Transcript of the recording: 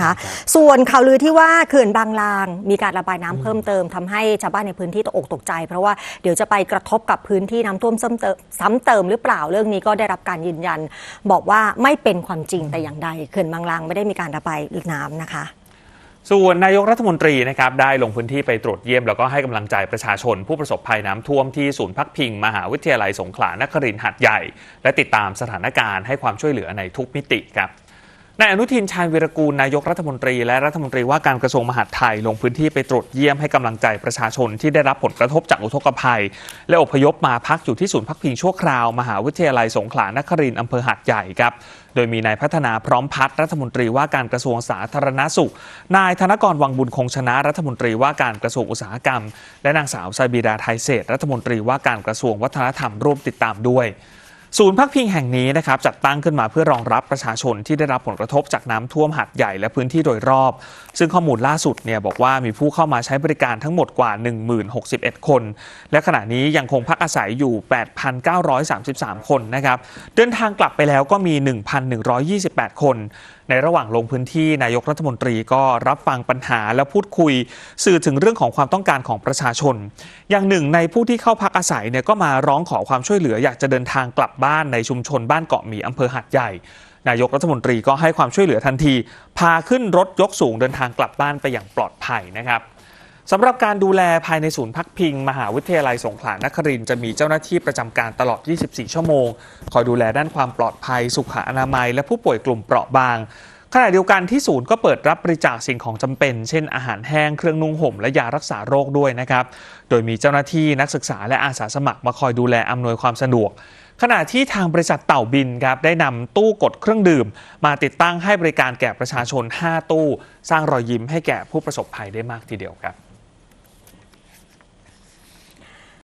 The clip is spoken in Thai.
นะคะส่วนข่าวลือที่ว่าเขื่อนบางลาง มีการระบายน้ำเพิ่มเติมทำให้ชาวบ้านในพื้นที่ตกอกตกใจ เพราะว่าเดี๋ยวจะไปกระทบกับพื้นที่น้ำท่วมซ้ำเติมซ้ำเติมหรือเปล่าเรื่องนี้ก็ได้รับการยืนยัน บอกว่าไม่เป็นความจริงแต่อย่างใดเขื่อนบางลางไม่ได้มีการระบายน้ำนะคะ ส่วนนายกรัฐมนตรีนะครับได้ลงพื้นที่ไปตรวจเยี่ยม แล้วก็ให้กำลังใจประชาชน ผู้ประสบภัยน้ำท่วมที่ศูนย์พักพิง มหาวิทยาลัยสงขลานครินทร์หัดใหญ่ และติดตามสถานการณ์ให้ความช่วยเหลือในทุกมิติครับ นายอนุทินชาญวีรกูลนายกรัฐมนตรี และรัฐมนตรีว่าการกระทรวงมหาดไทยลงพื้นที่ไปตรวจเยี่ยมให้กำลังใจประชาชนที่ได้รับผลกระทบจากอุทกภัย และอพยพมาพักอยู่ที่ศูนย์พักพิงชั่วคราว มหาวิทยาลัยสงขลานครินทร์อำเภอหัดใหญ่ครับโดยมีนายพัฒนาพร้อมพัฒน์รัฐมนตรีว่าการกระทรวงสาธารณสุข นายธนกรวังบุญคงชนะรัฐมนตรีว่าการกระทรวงอุตสาหกรรม และนางสาวไซบีดาไทยเศษรัฐมนตรีว่าการกระทรวงวัฒนธรรมร่วมติดตามด้วย ศูนย์พักพิงแห่งนี้นะครับจัดตั้งขึ้นมาเพื่อรองรับประชาชนที่ได้รับผลกระทบจากน้ำท่วมหัดใหญ่และพื้นที่โดยรอบ ซึ่งข้อมูลล่าสุดเนี่ยบอกว่ามีผู้เข้ามาใช้บริการทั้งหมดกว่า 1061 คน และขณะนี้ยังคงพักอาศัยอยู่ 8,933 คนนะครับเดินทางกลับไปแล้วก็มี 1,128 คน ในระหว่างลงพื้นที่นายกรัฐมนตรีก็รับฟังปัญหาและพูดคุย สื่อถึงเรื่องของความต้องการของประชาชน อย่างหนึ่งในผู้ที่เข้าพักอาศัยเนี่ยก็มาร้องขอความช่วยเหลือ อยากจะเดินทางกลับบ้านในชุมชนบ้านเกาะหมีอำเภอหัดใหญ่ นายกรัฐมนตรีก็ให้ความช่วยเหลือทันที พาขึ้นรถยกสูงเดินทางกลับบ้านไปอย่างปลอดภัยนะครับ สำหรับการดูแลภายในศูนย์พักพิง มหาวิทยาลัยสงขลานครินทร์จะมีเจ้าหน้าที่ประจำการตลอด 24 ชั่วโมง คอยดูแลด้านความปลอดภัย สุขอนามัย และผู้ป่วยกลุ่มเปราะบาง ขณะเดียวกันที่ศูนย์ก็เปิดรับบริจาคสิ่งของจำเป็น เช่นอาหารแห้ง เครื่องนุ่งห่ม และยารักษาโรคด้วยนะครับ โดยมีเจ้าหน้าที่นักศึกษาและอาสาสมัครมาคอยดูแลอำนวยความสะดวกขณะที่ทางบริษัทเต่าบินครับได้นำตู้กดเครื่องดื่ม มาติดตั้งให้บริการแก่ประชาชน 5 ตู้ สร้างรอยยิ้มให้แก่ผู้ประสบภัยได้มากทีเดียวครับ